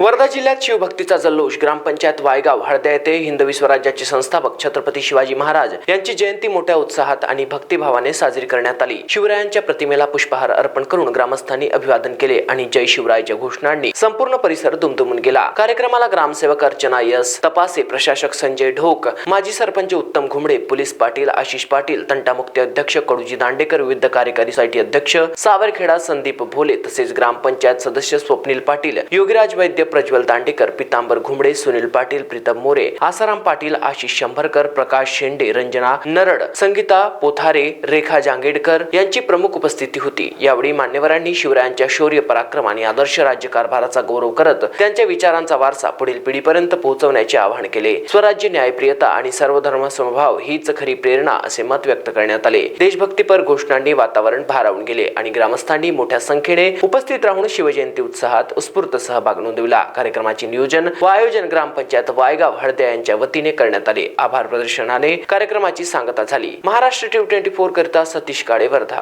वर्धा जिल्ह्यात शिवभक्तीचा जल्लोष. ग्रामपंचायत वायगाव हळद्या येथे हिंदवी स्वराज्याचे संस्थापक छत्रपती शिवाजी महाराज यांची जयंती मोठ्या उत्साहात आणि भक्तिभावाने साजरी करण्यात आली. शिवरायांच्या प्रतिमेला पुष्पहार अर्पण करून ग्रामस्थांनी अभिवादन केले आणि जय शिवरायच्या घोषणांनी संपूर्ण परिसर दुमदुमून गेला. कार्यक्रमाला ग्रामसेवक अर्चना यस तपासे प्रशासक संजय ढोक माजी सरपंच उत्तम घुमडे पोलीस पाटील आशिष पाटील तंटामुक्ती अध्यक्ष कडूजी दांडेकर विविध कार्यकारी सोसायटी अध्यक्ष सावरखेडा संदीप भोले तसेच ग्रामपंचायत सदस्य स्वप्नील पाटील योगीराज वैद्य प्रज्वल दांडेकर पितांबर घुमडे सुनील पाटील प्रीतम मोरे आसाराम पाटील आशिष शंभरकर प्रकाश शेंडे रंजना नरड संगीता पोथारे रेखा जांगेडकर यांची प्रमुख उपस्थिती होती. यावेळी मान्यवरांनी शिवरायांच्या शौर्य पराक्रम आणि आदर्श राज्यकारभाराचा गौरव करत त्यांच्या विचारांचा वारसा पुढील पिढीपर्यंत पोहोचवण्याचे आवाहन केले. स्वराज्य न्यायप्रियता आणि सर्वधर्म समभाव हीच खरी प्रेरणा असे मत व्यक्त करण्यात आले. देशभक्तीपर घोषणांनी वातावरण भारावून गेले आणि ग्रामस्थांनी मोठ्या संख्येने उपस्थित राहून शिवजयंती उत्साहात उत्स्फूर्त सहभाग नोंदविला. कार्यक्रमाचे नियोजन व आयोजन ग्रामपंचायत वायगाव हळद्या यांच्या वतीने करण्यात आले. आभार प्रदर्शनाने कार्यक्रमाची सांगता झाली. महाराष्ट्र टी ट्वेंटी फोर करिता सतीश काळे वर्धा